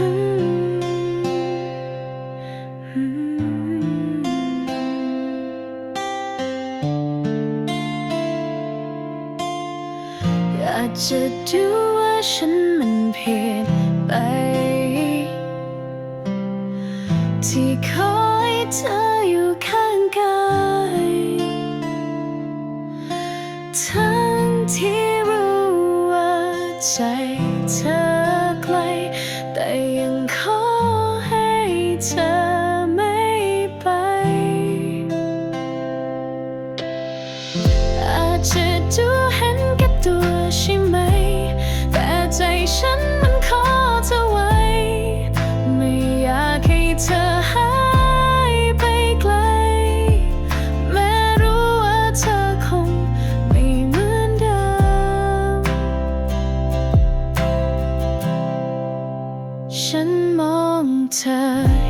อยากจะดูว่าฉันมันผิดไป ที่คอยเธออยู่ข้างกายทั้งที่รู้ว่าใจเธอไกล ยังขอให้เธอไม่ไป อาจจะดู ฉันมองเธอ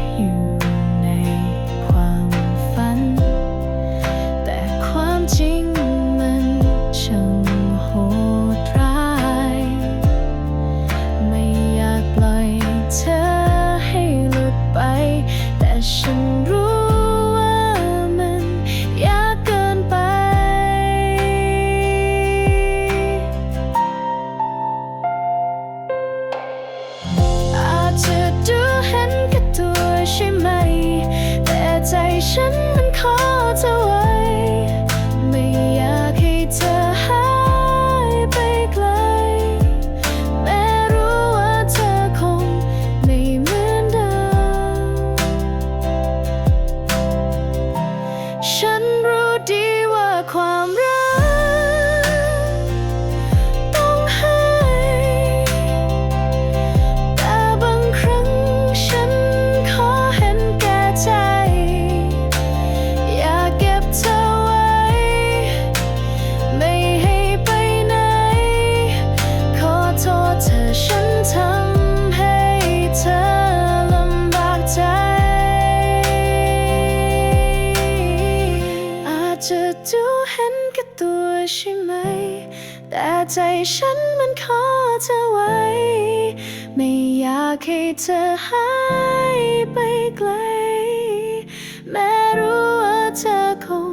ดูเห็นกับตัวใช่ไหม แต่ใจฉันมันขอเธอไว้ ไม่อยากให้เธอหายไปไกล แม้รู้ว่าเธอคง